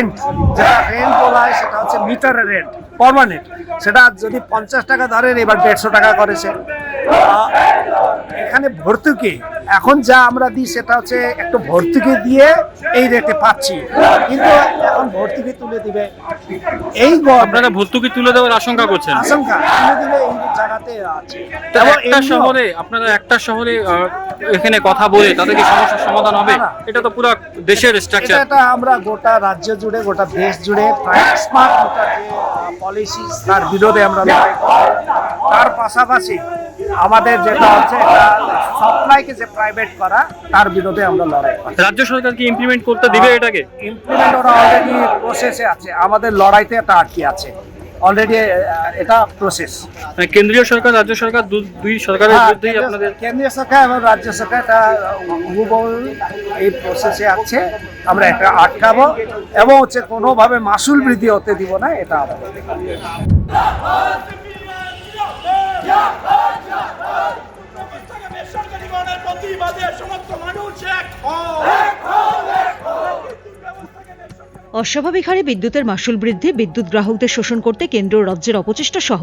Rent যেটা rent বলা হয় সেটা হচ্ছে মিটারের রেন্ট পার্মানেন্ট সেটা যদি পঞ্চাশ টাকা ধরেন, এবার দেড়শো টাকা করেছে। এখানে ভর্তুকি এখন যা আমরা দিই সেটা হচ্ছে একটু ভর্তুকি দিয়ে এই রেটে পাচ্ছি। কিন্তু এখন ভর্তুকি তুলে দিবে এই আপনারা ভর্তুকি তুলে দেওয়ার আশঙ্কা করছেন? আশঙ্কা। তুলে দিবে এই জায়গাতে আছে। একটা শহরে আপনারা একটা শহরে এখানে কথা বলে তাদের কি সমস্যার সমাধান হবে। এটা তো পুরো দেশের স্ট্রাকচার এটা আমরা গোটা রাজ্য জুড়ে গোটা দেশ জুড়ে স্মার্ট মিটার যে পলিসি তার বিরোধে আমরা তার পাশাপাশি আমাদের যেটা হচ্ছে এটা সাপ্লাইকে যে প্রাইভেট করা তার বিরোধে আমরা লড়াই করি রাজ্য সরকার কি ইমপ্লিমেন্ট করতে দিবে এটাকে? ইমপ্লিমেন্ট ওরা অলরেডি প্রসেসে আছে। আমাদের লড়াইতে এটা আটকে আছে। অলরেডি এটা প্রসেস মানে কেন্দ্রীয় সরকার রাজ্য সরকার দুই সরকারের হ্যাঁ, বিরুদ্ধেই আপনাদের কেন্দ্রীয় সরকার এবং রাজ্য সরকার এটা হুবহু এই প্রসেসে আছে। আমরা এটা আটকাবো এবং হচ্ছে কোনোভাবে মাসুল বৃদ্ধি হতে দিব না এটা আমাদের। Oh! অস্বাভাবিক হারে বিদ্যুতের মাসুল বৃদ্ধি, বিদ্যুৎ গ্রাহকদের শোষণ করতে কেন্দ্র রাজ্যের অপচেষ্টা সহ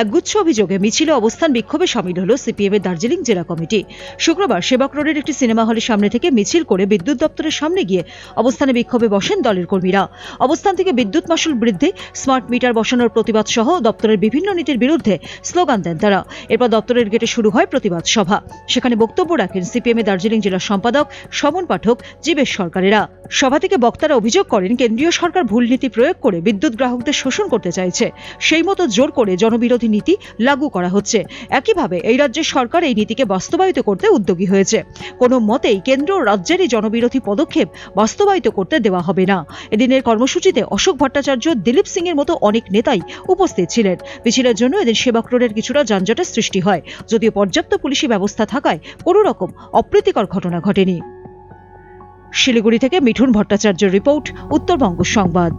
একগুচ্ছ অভিযোগে মিছিলে অবস্থান বিক্ষোভে সামিল হল সিপিএম এর দার্জিলিং জেলা কমিটি। শুক্রবার সেবক রোডের একটি সিনেমা হলের সামনে থেকে মিছিল করে বিদ্যুৎ দপ্তরের সামনে গিয়ে অবস্থানে বিক্ষোভে বসেন দলের কর্মীরা। অবস্থান থেকে বিদ্যুৎ মাসুল বৃদ্ধি, স্মার্ট মিটার বসানোর প্রতিবাদ সহ দপ্তরের বিভিন্ন নীতির বিরুদ্ধে স্লোগান দেন তারা। এরপর দপ্তরের গেটে শুরু হয় প্রতিবাদ সভা। সেখানে বক্তব্য রাখেন সিপিএম এর দার্জিলিং জেলা সম্পাদক, সমন পাঠক, জীবেশ সরকারেরা। সভা থেকে বক্তারা অভিযোগ করেন কেন্দ্রীয় সরকার ভুল নীতি প্রয়োগ করে বিদ্যুৎ গ্রাহকদের শোষণ করতে চাইছে। সেই মতো জোর করে জনবিরোধী নীতি লাগু করা হচ্ছে। একইভাবে এই রাজ্যের সরকার এই নীতিকে বাস্তবায়িত করতে উদ্যোগী হয়েছে। কোনো মতেই কেন্দ্র ও রাজ্যের এই জনবিরোধী পদক্ষেপ বাস্তবায়িত করতে দেওয়া হবে না। এদিনের কর্মসূচিতে অশোক ভট্টাচার্য, দিলীপ সিং এর মতো অনেক নেতাই উপস্থিত ছিলেন। মিছিলের জন্য এদিন সেবক রোডের কিছুটা যানজটের সৃষ্টি হয়। যদিও পর্যাপ্ত পুলিশি ব্যবস্থা থাকায় কোনো রকম অপ্রীতিকর ঘটনা ঘটেনি। শিলিগুড়ি থেকে মিঠুন ভট্টাচার্য রিপোর্ট উত্তরবঙ্গ সংবাদ।